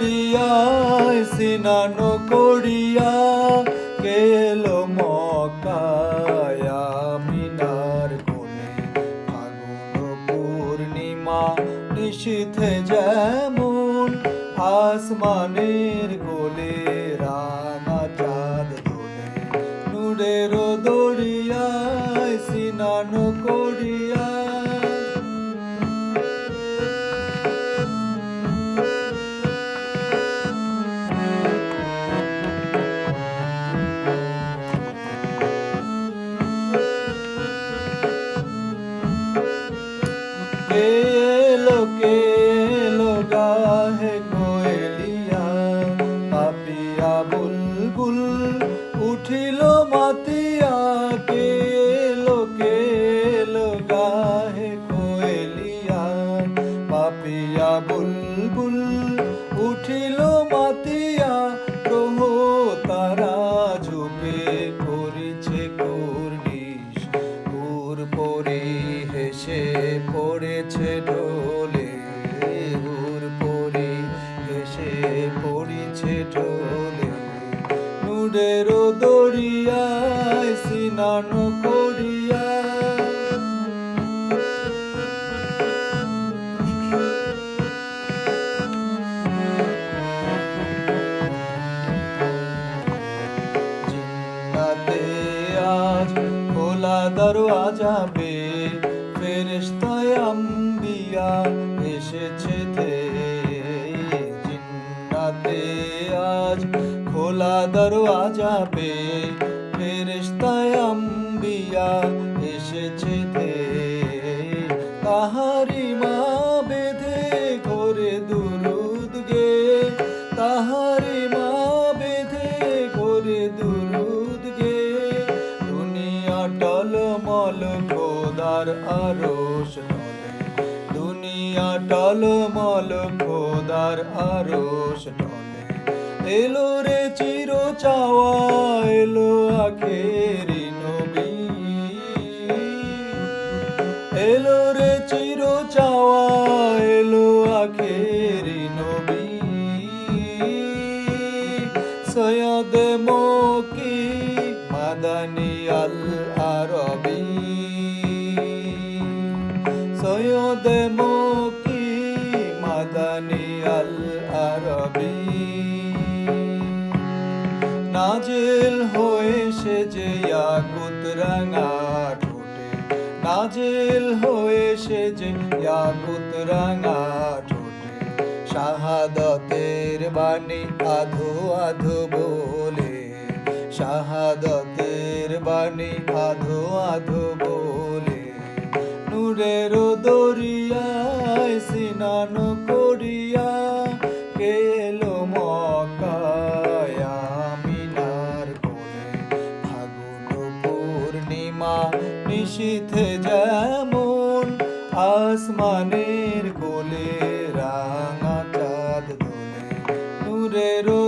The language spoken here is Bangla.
দরিয়ায় সিনান করিয়া গেল মকায় মিনার কোণে আগুন পূর্ণিমা নিশীথে যেমন আসমানের কোলে রাঙা চাঁদ দোলে নূরের দরিয়ায় সিনান করিয়া হেসে পড়েছে ঢোলে। নুডের দরিয়ায় সিনান করিয়া আজ খোলা দরওয়াজা বে, ফেরেশতায় আম্বিয়া এসেছে থে আজ খোলা দরওয়াজা বে ফেরেশতায় এসেছে তাহারি মা বেঁধে করে দুরুদ গে। তাহারি মা বেঁধে ঘরে দুরুদ গে। দুনিয়া টলমল খোদার আরশ দুনিয়া টলমল খোদার আরশ টলে এলো রে চির চাওয়া, এলো আখেরি নবী। এলো রে চির চাওয়া, এলো আখেরি নবী। সৈয়দ মকি মাদানি আল আরবি সৈয়দ মকি মাদানি আল আরবি নাজেল হয়ে সে যে ইয়াকুত রাঙা ঠোঁটে। নাজেল হয়ে সে যে ইয়াকুত রাঙা ঠোঁটে। শাহাদতের বাণী আধো আধো বলে। শাহাদতের বাণী আধো আধো বলে। নূরের দরিয়ায় সিনান নিশীথে যেমন আসমানের কোলে রাঙা চাঁদ দোলে নূরের দরিয়ায় সিনান করে